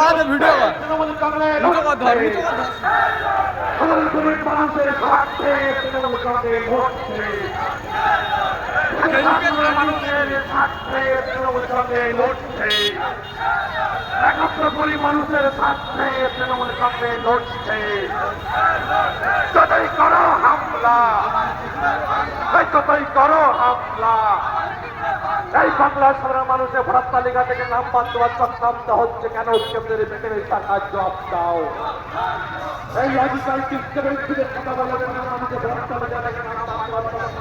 মাঝে ভিডিও কর তৃণমূল নিচু কর ধর। নিচু কর গরিব মানুষের স্বার্থে তৃণমূল কংগ্রেস লড়ছে। মানুষের স্বার্থে তৃণমূল কংগ্রেস লড়ছে একত্র গরিব মানুষের স্বার্থে তৃণমূল কংগ্রেস লড়ছে যতই করো হামলা ততই করো হামলা। এই বাংলার সাধারণ মানুষের ভোটার তালিকা থেকে নাম বাদ দেওয়ার চক্রান্ত হচ্ছে কেন? কেন্দ্রের বেতনের টাকা জবাব দাও। এই বিরুদ্ধে কথা বলে কেন ভোটার তালিকা থেকে নাম বাদ দেওয়ার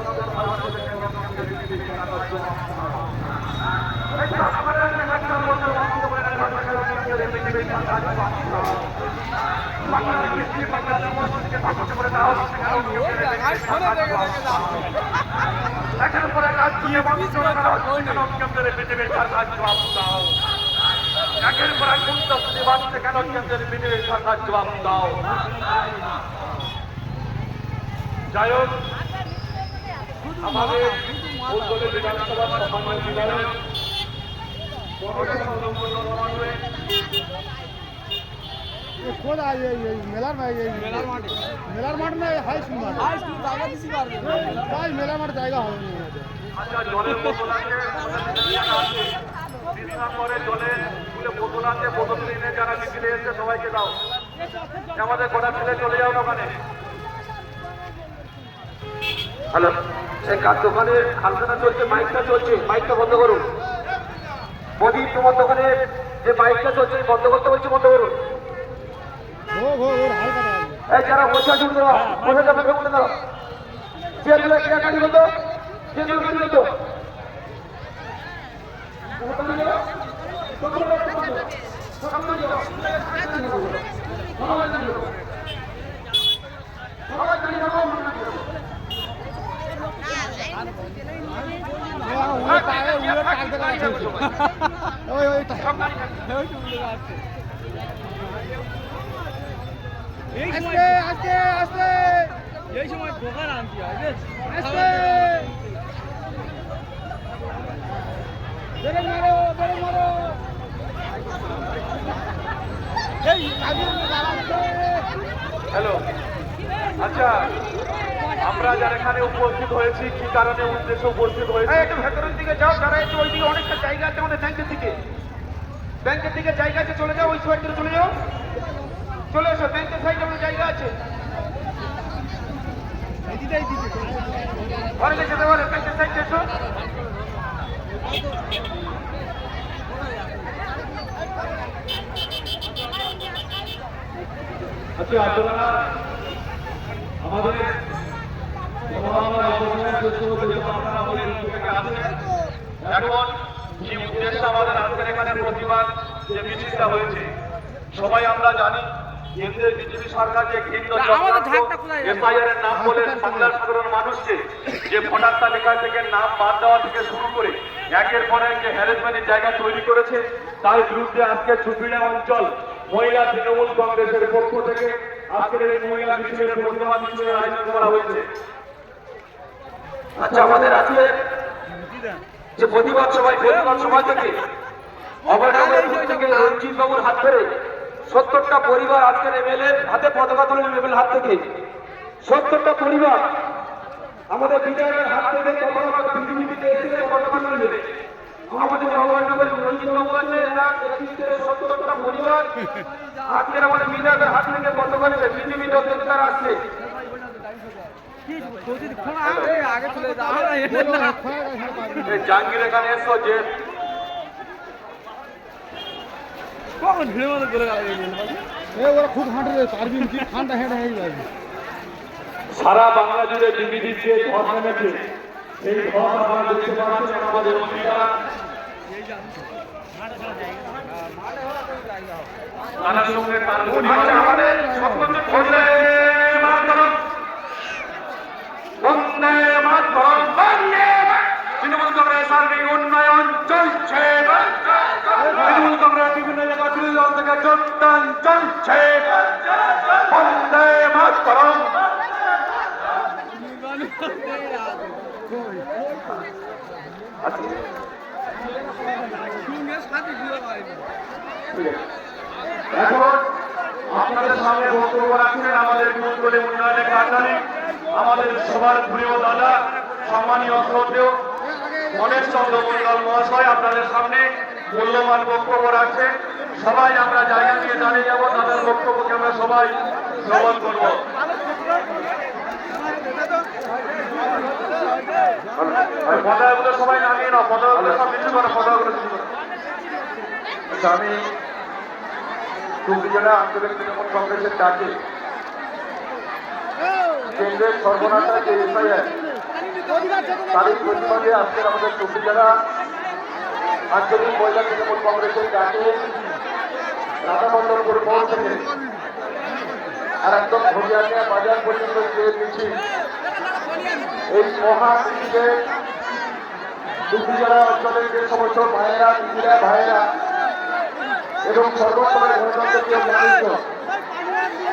একের পর রাত দিয়ে বন্ধ করে দেওয়া হচ্ছে কেন কেন্দ্রের বিজেপির সরকার জবাব দাও একের পর এক মুক্তি বাড়ছে কেন কেন্দ্রের সরকার জবাব দাও যাই হোক আমাদের উত্তরের বিধানসভা এই এই মেলার মাঠ না হাই স্কুল তাই মেলার মাঠ জায়গা হবে সবাইকে দাও আমাদের ছেলে চলে যাও ওখানে হ্যালো এই কার দোকানে আলোচনা চলছে মাইকটা চলছে মাইকটা বন্ধ করুন মোদি তোমার দোকানে যে মাইকটা চলছে বন্ধ করতে বলছি বন্ধ করুন এই যারা বসে আছেন বসে যাবে বলে দাও চেয়ারগুলো কে কাটি বলতো ওই ওই যাচ্ছে ওই ওই টাকা ওই তো উল্টো যাচ্ছে। এই আস্তে সময় আস্তে আস্তে এই সময় দোকান আনতে হয় বেশ। আস্তে। বেরে মারো বেরে মারো। এই হ্যালো। আচ্ছা আমরা যারা এখানে উপস্থিত হয়েছি কি কারণে উদ্দেশ্যে উপস্থিত হয়েছি? একটু ভেতরের দিকে যাও যারা একটু ওইদিকে অনেকটা জায়গা আছে আমাদের ব্যাংকের দিকে। ব্যাংকের দিকে জায়গা আছে চলে যাও ওই থেকে চলে যাও। চলে এসো ব্যাংকের সাইডে আমাদের জায়গা আছে। অনেকে যেতে পারে ব্যাংকের সাইডে এসো। আচ্ছা আপনারা আমাদের এখন কি উদ্দেশ্য আমাদের আজকের এখানে প্রতিবাদ যে মিছিলটা হয়েছে, সবাই আমরা জানি কেন্দ্রের বিজেপি সরকার যে ঘৃণ্য আমাদের ঝাঁকটা কোথায় গেল? এসআইআর এর নাম বলে বাংলার সাধারণ মানুষকে যে ভোটার তালিকা থেকে নাম বাদ দেওয়া থেকে শুরু করে একের পর এক যে হ্যারেসমেন্টের জায়গা তৈরি করেছে তার বিরুদ্ধে আজকে চুপিড়া অঞ্চল মহিলা তৃণমূল কংগ্রেসের পক্ষ থেকে আজকের এই মহিলা মিছিলের প্রতিবাদ মিছিলের আয়োজন করা হয়েছে আচ্ছা আমাদের আজকে যে প্রতিবাদ সভায় প্রতিবাদ সভা থেকে থেকে রঞ্জিত বাবুর হাত ধরে সত্তরটা পরিবার আজকের এমএলএ হাতে পতাকা তুলে নেবেন হাত থেকে। সত্তরটা পরিবার আমাদের বিধায়কের হাত থেকে পতাকা বিজেপিতে এসে পতাকা তুলে নেবে। আমাদের অভয়নগর রঞ্জিত বাবু আছে সত্তরটা পরিবার আজকের আমাদের বিধায়কের হাত থেকে পতাকা নেবে বিজেপি দল আসছে। আগে চলে যাও। এই জাহাঙ্গীর এখানে এসো যে কখন ভিড়ের মধ্যে করে এ ওরা খুব হাঁটে রে পারবিন কি? ঠান্ডা হেঁটে হেঁটে যাবে। সারা বাংলা জুড়ে বিবিধির যে ঝড় নেমেছে সেই ঝড় আপনারা দেখতে পাচ্ছেন আমাদের সঙ্গে তার আমাদের সকলকে বন্দে মাতরম। বন্দে মাতরম বন্দে মাতরম। তৃণমূল কংগ্রেস সার্বিক উন্নয়ন চলছে তৃণমূল কংগ্রেস বিভিন্ন জায়গায় বিরোধী থেকে আমাদের আমাদের সবার প্রিয় দাদা সম্মানীয় শ্রদ্ধেয় গণেশ চন্দ্র মন্ডল মহাশয় আপনাদের সামনে মূল্যবান বক্তব্য রাখছে সবাই আমরা জায়গা নিয়ে দাঁড়িয়ে যাব তাদের বক্তব্যকে আমরা সবাই শ্রবণ করব। সবাই নামিয়ে নাও পতাকাগুলো সব নিচু করো করো। আচ্ছা, আমি টুকরি জেলা আঞ্চলিক তৃণমূল কংগ্রেসের ডাকে কেন্দ্রের সর্বনাশা যে এসআইআর তারই প্রতিবাদে আজকের আমাদের টুকরি জেলা আঞ্চলিক মহিলা তৃণমূল কংগ্রেসের ডাকে রাধামন্ডল গ্রুপ থেকে আর একদম ঘড়িয়ানিয়া বাজার পর্যন্ত যে মিছিল এই মহামিছিলে টুকরি জেলা অঞ্চলের যে সমস্ত মায়েরা দিদিরা, ভাইয়েরা এবং সর্বস্তরের গণতন্ত্রীয় মানুষজন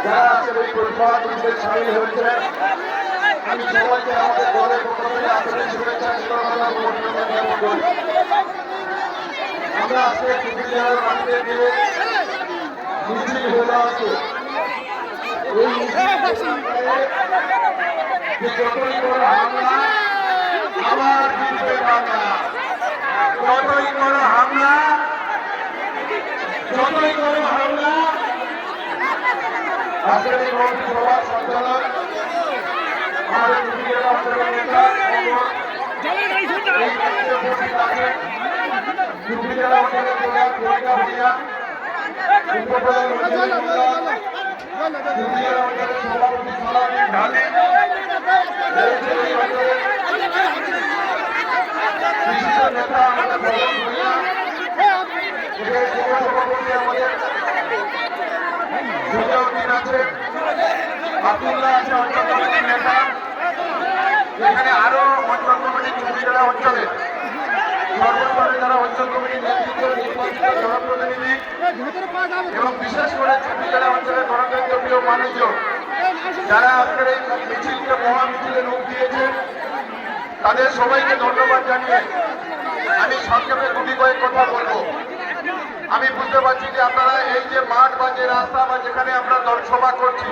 যারা আজকের এই প্রতিবাদ মিছিলে আমি সবাইকে আমাদের দলের পক্ষ থেকে যতই বড় হামলা যতই বড় হামলা যতই বড় সঞ্চালক আব্দুল্লাহ আছে অঞ্চল কমিটির নেতা এখানে আরও অঞ্চল কমিটির চুরি অঞ্চলে সর্বস্তরে যারা অঞ্চল কমিটির নেতৃত্ব, নির্বাচিত জনপ্রতিনিধি এবং বিশেষ করে জেলা অঞ্চলের গণতন্ত্র প্রিয় মানুষজন, যারা আজকের এই মিছিলকে মহা মিছিলে রূপ দিয়েছেন তাদের সবাইকে ধন্যবাদ জানিয়ে আমি সংক্ষেপে গুটি কয়েক কথা বলব। আমি বুঝতে পারছি যে আপনারা এই যে মাঠ বা যে রাস্তা বা যেখানে আমরা দলসভা করছি,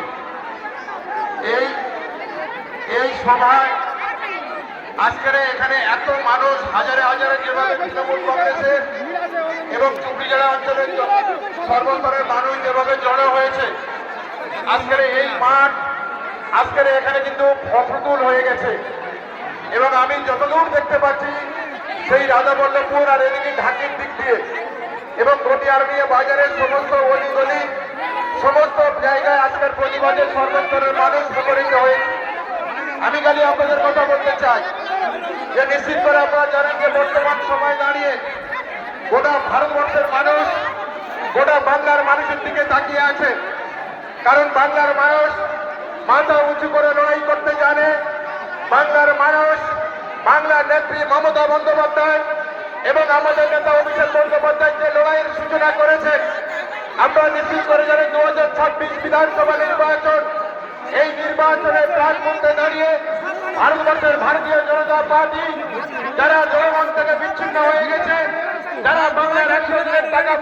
এই এই সভায় আজকের এখানে এত মানুষ, হাজারে হাজারে যেভাবে তৃণমূল কংগ্রেসের এবং চুপড়ি জেলা অঞ্চলের সর্বস্তরের মানুষ যেভাবে জড়ো হয়েছে, আজকের এই মাঠ, আজকের এখানে কিন্তু অপ্রতুল হয়ে গেছে। এবং আমি যতদূর দেখতে পাচ্ছি, সেই রাজাবল্লভপুর আর এদিকে ঢাকির দিক দিয়ে এবং গটিয়ারমিয়া বাজারের সমস্ত অলিগলি, সমস্ত জায়গায় আজকের প্রতিবাদে সর্বস্তরের মানুষ মুখরিত হয়েছে আমি খালি আপনাদের কথা বলতে চাই। যে নিশ্চিত করে আপনারা জানেন যে বর্তমান সময় দাঁড়িয়ে গোটা ভারতবর্ষের মানুষ, গোটা বাংলার মানুষের দিকে তাকিয়ে আছে। কারণ বাংলার মানুষ মাথা উঁচু করে লড়াই করতে জানে। বাংলার মানুষ বাংলার নেত্রী মমতা বন্দ্যোপাধ্যায় এবং আমাদের নেতা অভিষেক বন্দ্যোপাধ্যায় যে লড়াইয়ের সূচনা করেছেন আমরা নিশ্চিত করে জানি দু হাজার ছাব্বিশ বিধানসভা নির্বাচন, এই নির্বাচনের প্রাণ দাঁড়িয়ে ভারতবর্ষের ভারতীয় জনতা পার্টি যারা জনগণ থেকে বিচ্ছিন্ন হয়ে গেছে যারা বাংলার একশো দিনের টাকা